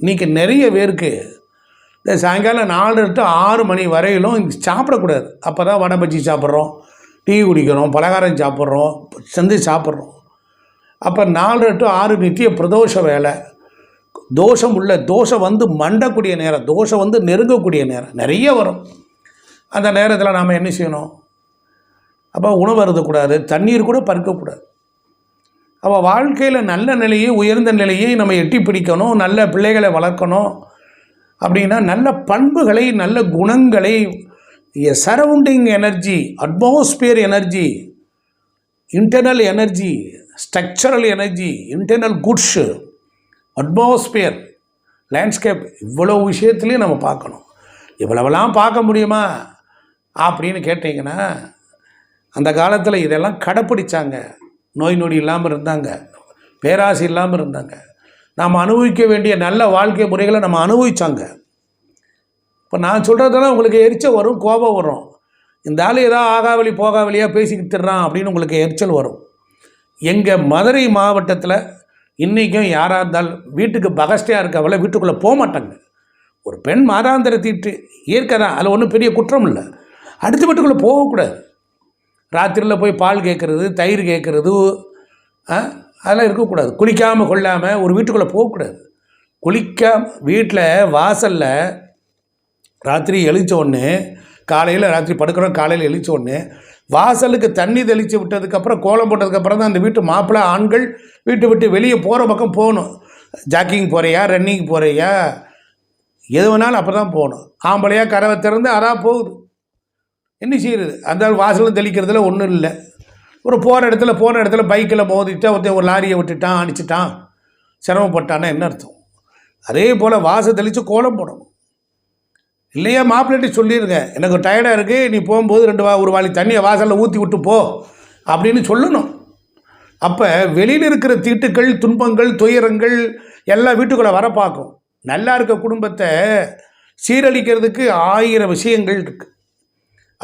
இன்றைக்கி நிறைய பேருக்கு இந்த சாயங்காலம் நாலு டு ஆறு மணி வரையிலும் இங்கே சாப்பிடக்கூடாது. அப்போ தான் வடை பஜ்ஜி சாப்பிட்றோம் டீ குடிக்கிறோம் பலகாரம் சாப்பிட்றோம் செஞ்சு சாப்பிட்றோம். அப்போ நாலு டு ஆறு நித்திய பிரதோஷ வேலை. தோஷம் உள்ள தோஷம் வந்து மண்டக்கூடிய நேரம் தோஷம் வந்து நெருங்கக்கூடிய நேரம் நிறைய வரும். அந்த நேரத்தில் நாம் என்ன செய்யணும்? அப்போ உணவு அருந்தக்கூடாது தண்ணீர் கூட பறக்கக்கூடாது அப்போ வாழ்க்கையில் நல்ல நிலையை உயர்ந்த நிலையை நம்ம எட்டி பிடிக்கணும் நல்ல பிள்ளைகளை வளர்க்கணும் அப்படின்னா நல்ல பண்புகளை நல்ல குணங்களை surrounding energy atmosphere energy internal energy structural energy internal goods atmosphere landscape இவ்வளோ விஷயத்துலையும் நம்ம பார்க்கணும். இவ்வளவெல்லாம் பார்க்க முடியுமா? அப்படின்னு கேட்டிங்கன்னா அந்த காலத்தில் இதெல்லாம் கடைப்பிடிச்சாங்க. நோய் நொடி இல்லாமல் இருந்தாங்க. பேராசை இல்லாமல் இருந்தாங்க. நாம் அனுபவிக்க வேண்டிய நல்ல வாழ்க்கை முறைகளை நம்ம அனுபவித்தாங்க இப்போ நான் சொல்கிறதெல்லாம் உங்களுக்கு எரிச்சல் வரும் கோபம் வரும். இந்த ஆள் ஏதோ ஆகாவலி போகாவலியாக பேசிக்கிட்டு திடுறான் அப்படின்னு உங்களுக்கு எரிச்சல் வரும். எங்கள் மதுரை மாவட்டத்தில் இன்றைக்கும் யாராக இருந்தாலும் வீட்டுக்கு பகஸ்டையாக இருக்கவள வீட்டுக்குள்ளே போக மாட்டாங்க. ஒரு பெண் மாதாந்திர தீட்டு இயற்கை தான். அதில் ஒன்றும் பெரிய குற்றம் இல்லை. அடுத்த வீட்டுக்குள்ளே போகக்கூடாது. ராத்திரியில் போய் பால் கேட்குறது தயிர் கேட்குறது அதெல்லாம் இருக்கக்கூடாது. குளிக்காமல் கொள்ளாமல் ஒரு வீட்டுக்குள்ளே போகக்கூடாது குளிக்காம வீட்டில் வாசலில் ராத்திரி எழுந்த உடனே காலையில் ராத்திரி படுக்கிறோம் காலையில் எழுந்த உடனே வாசலுக்கு தண்ணி தெளித்து விட்டதுக்கப்புறம் கோலம் போட்டதுக்கப்புறம் தான் அந்த வீட்டு மாப்பிள்ளை ஆண்கள் வீட்டை விட்டு வெளியே போகிற பக்கம் போகணும். ஜாக்கிங் போகிறியா ரன்னிங் போகிறியா எது வேணாலும் அப்போ தான் போகணும். ஆம்பளையாக கரவை திறந்து அதான் போகுது. என்ன செய்கிறது அந்த வாசலும் தெளிக்கிறதுல ஒன்றும் இல்லை. ஒரு போகிற இடத்துல போன இடத்துல பைக்கில் மோதிட்டு ஒருத்தன் ஒரு லாரியை விட்டுட்டான் அணிச்சிட்டான் சிரமப்பட்டான்னா என்ன அர்த்தம்? அதே போல் வாசல் தெளித்து கோலம் போடணும். இல்லையா மாப்பிள்ளைட்டு சொல்லிடுங்க எனக்கு டயர்டாக இருக்குது நீ போகும்போது ரெண்டு வா ஒரு வாளி தண்ணியை வாசலில் ஊற்றி விட்டு போ அப்படின்னு சொல்லணும். அப்போ வெளியில் இருக்கிற தீட்டுக்கள் துன்பங்கள் துயரங்கள் எல்லாம் வீட்டுக்குள்ளே வர பார்க்கும். நல்லா இருக்க குடும்பத்தை சீரழிக்கிறதுக்கு ஆயிரம் விஷயங்கள் இருக்குது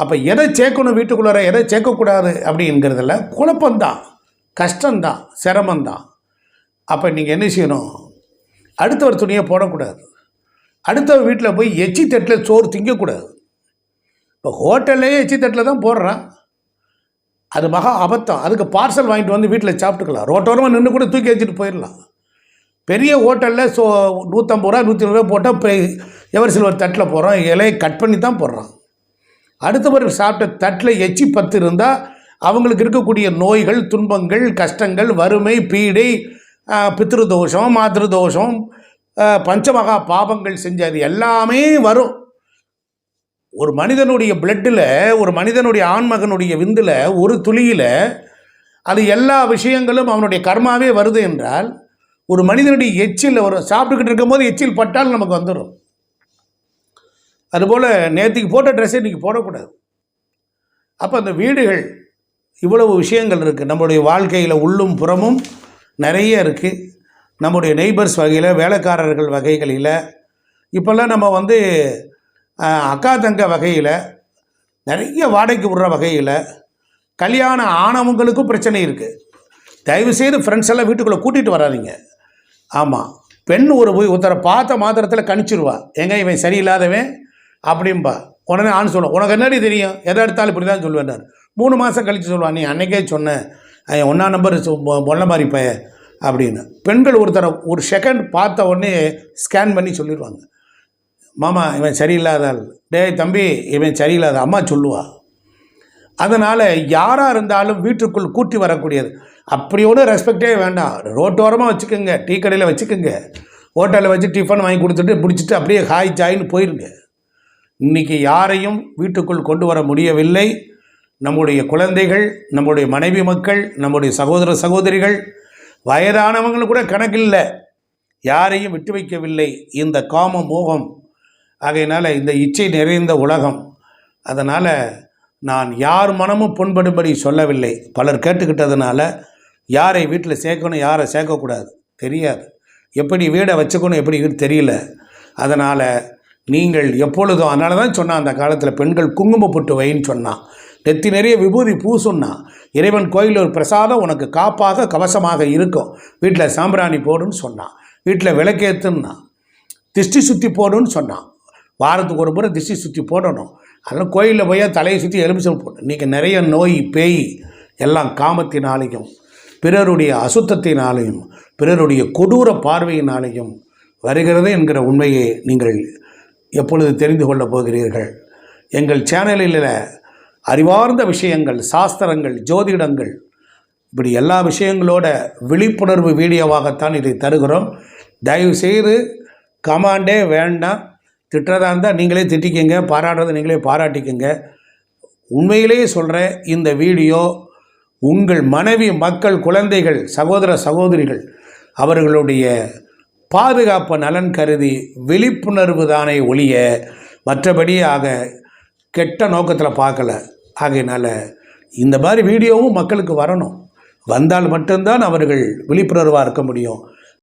அப்போ எதை சேர்க்கணும் வீட்டுக்குள்ளார எதை சேர்க்கக்கூடாது அப்படிங்கிறதுல குழப்பம்தான் கஷ்டம்தான் சிரமந்தான் அப்போ நீங்கள் என்ன செய்யணும்? அடுத்தவர் துணியை போடக்கூடாது. அடுத்தவர் வீட்டில் போய் எச்சி தட்டில் சோறு திங்கக்கூடாது. இப்போ ஹோட்டல்லையே எச்சி தட்டில் தான் போடுறான். அது மகா அபத்தம். அதுக்கு பார்சல் வாங்கிட்டு வந்து வீட்டில் சாப்பிட்டுக்கலாம். ரோட்டோரமாக நின்று கூட தூக்கி வச்சுட்டு போயிடலாம். பெரிய ஹோட்டலில் சோ நூற்றம்பது ரூபா நூற்றி ரூபா போட்டால் இப்போ எவர் சில்வர் தட்டில் போகிறோம் இலையை கட் பண்ணி தான் போடுறான். அடுத்தவர் சாப்பிட்ட தட்டில் எச்சி பத்து இருந்தால் அவங்களுக்கு இருக்கக்கூடிய நோய்கள் துன்பங்கள் கஷ்டங்கள் வறுமை பீடை ஆஹ், பித்ரு தோஷம் தோஷம் பஞ்சமகா பாபங்கள் செஞ்சது எல்லாமே வரும். ஒரு மனிதனுடைய பிளட்டில் ஒரு மனிதனுடைய ஆண்மகனுடைய விந்தில் ஒரு துளியில் அது எல்லா விஷயங்களும் அவனுடைய கர்மாவே வருது என்றால் ஒரு மனிதனுடைய எச்சில் ஒரு சாப்பிட்டுக்கிட்டு இருக்கும்போது எச்சில் பட்டால் நமக்கு வந்துடும் அதுபோல் நேற்றுக்கு போட்ட ட்ரெஸ்ஸை இன்றைக்கி போடக்கூடாது. அப்போ அந்த வீடுகள் இவ்வளவு விஷயங்கள் இருக்குது நம்மளுடைய வாழ்க்கையில் உள்ளும் புறமும் நிறைய இருக்குது நம்முடைய நெய்பர்ஸ் வகையில் வேலைக்காரர்கள் வகைகளில் இப்போல்லாம் நம்ம வந்து அக்கா தங்க வகையில் நிறைய வாடகைக்கு விடுற வகையில் கல்யாணம் ஆனவங்களுக்கும் பிரச்சனை இருக்குது தயவுசெய்து ஃப்ரெண்ட்ஸ் எல்லாம் வீட்டுக்குள்ளே கூட்டிகிட்டு வராதிங்க. ஆமாம் பெண் ஒரு போய் ஒருத்தரை பார்த்த மாத்திரத்தில் கணிச்சிருவா. எங்க இவன் சரியில்லாதவன்? அப்படிம்பா. உடனே ஆண் சொல்லுவோம் உனக்கு என்னடி தெரியும்? எதை எடுத்தாலும் இப்படி தான் சொல்லுவேன் மூணு மாதம் கழித்து சொல்லுவான் நீ அன்னைக்கே சொன்னேன் ஒன்றா நம்பர் பொண்ணை மாதிரி பைய அப்படின்னு. பெண்கள் ஒருத்தரை ஒரு செகண்ட் பார்த்த உடனே ஸ்கேன் பண்ணி சொல்லிடுவாங்க. மாமா இவன் சரியில்லாத ஆள். டேய் தம்பி இவன் சரியில்லாத அம்மா சொல்லுவா. அதனால் யாராக இருந்தாலும் வீட்டுக்குள் கூட்டி வரக்கூடியது. அப்படி ஒன்றும் ரெஸ்பெக்டே வேண்டாம். ரோட்டோரமாக வச்சுக்கோங்க டீ கடையில் வச்சுக்கோங்க. ஹோட்டலில் வச்சு டிஃபன் வாங்கி கொடுத்துட்டு பிடிச்சிட்டு அப்படியே ஹாய் ஜாயின்னு போயிருங்க. இன்றைக்கி யாரையும் வீட்டுக்குள் கொண்டு வர முடியவில்லை. நம்முடைய குழந்தைகள் நம்முடைய மனைவி மக்கள் நம்முடைய சகோதர சகோதரிகள் வயதானவங்களும் கூட கணக்கில்லை. யாரையும் விட்டு வைக்கவில்லை. இந்த காம மோகம் ஆகையினால் இந்த இச்சை நிறைந்த உலகம். அதனால் நான் யார் மனமும் புண்படும்படி சொல்லவில்லை. பலர் கேட்டுக்கிட்டதுனால யாரை வீட்டில் சேர்க்கணும் யாரை சேர்க்கக்கூடாது? தெரியாது. எப்படி வீடை வச்சுக்கணும் எப்படி தெரியல. அதனால் நீங்கள் எப்பொழுதும் அதனால தான் சொன்னான் அந்த காலத்தில் பெண்கள் குங்குமப்பொட்டு வைன்னு சொன்னான் நெத்தி நிறைய விபூதி பூ சொன்னான் இறைவன் கோயில் ஒரு பிரசாதம் உனக்கு காப்பாக கவசமாக இருக்கும். வீட்டில் சாம்பிராணி போடுன்னு சொன்னான் வீட்டில் விளக்கேத்துன்னா. திஷ்டி சுற்றி போடுன்னு சொன்னான் வாரத்துக்கு ஒரு முறை திஷ்டி சுற்றி போடணும். அதெல்லாம் கோயிலில் போய் தலையை சுற்றி எலுமிச்சல் போடணும் இன்றைக்கி நிறைய நோய் பேய் எல்லாம் காமத்தினாலேயும் பிறருடைய அசுத்தத்தினாலேயும் பிறருடைய கொடூர பார்வையினாலேயும் வருகிறது என்கிற உண்மையை நீங்கள் எப்பொழுது தெரிந்து கொள்ளப் போகிறீர்கள்? எங்கள் சேனலில் அறிவார்ந்த விஷயங்கள் சாஸ்திரங்கள் ஜோதிடங்கள் இப்படி எல்லா விஷயங்களோட விழிப்புணர்வு வீடியோவாகத்தான் இதை தருகிறோம். தயவு செய்து கமாண்டே வேண்டாம். திட்டுறதா இருந்தால் நீங்களே திட்டிக்கங்க பாராட்டுறதை நீங்களே பாராட்டிக்கங்க. உண்மையிலேயே சொல்கிறேன் இந்த வீடியோ உங்கள் மனைவி மக்கள் குழந்தைகள் சகோதர சகோதரிகள் அவர்களுடைய பாதுகாப்பு நலன் கருதி விழிப்புணர்வு தானே ஒழிய மற்றபடியாக கெட்ட நோக்கத்தில் பார்க்கல. ஆகையினால இந்த மாதிரி வீடியோவும் மக்களுக்கு வரணும். வந்தால் மட்டும்தான் அவர்கள் விழிப்புணர்வாக இருக்க முடியும்.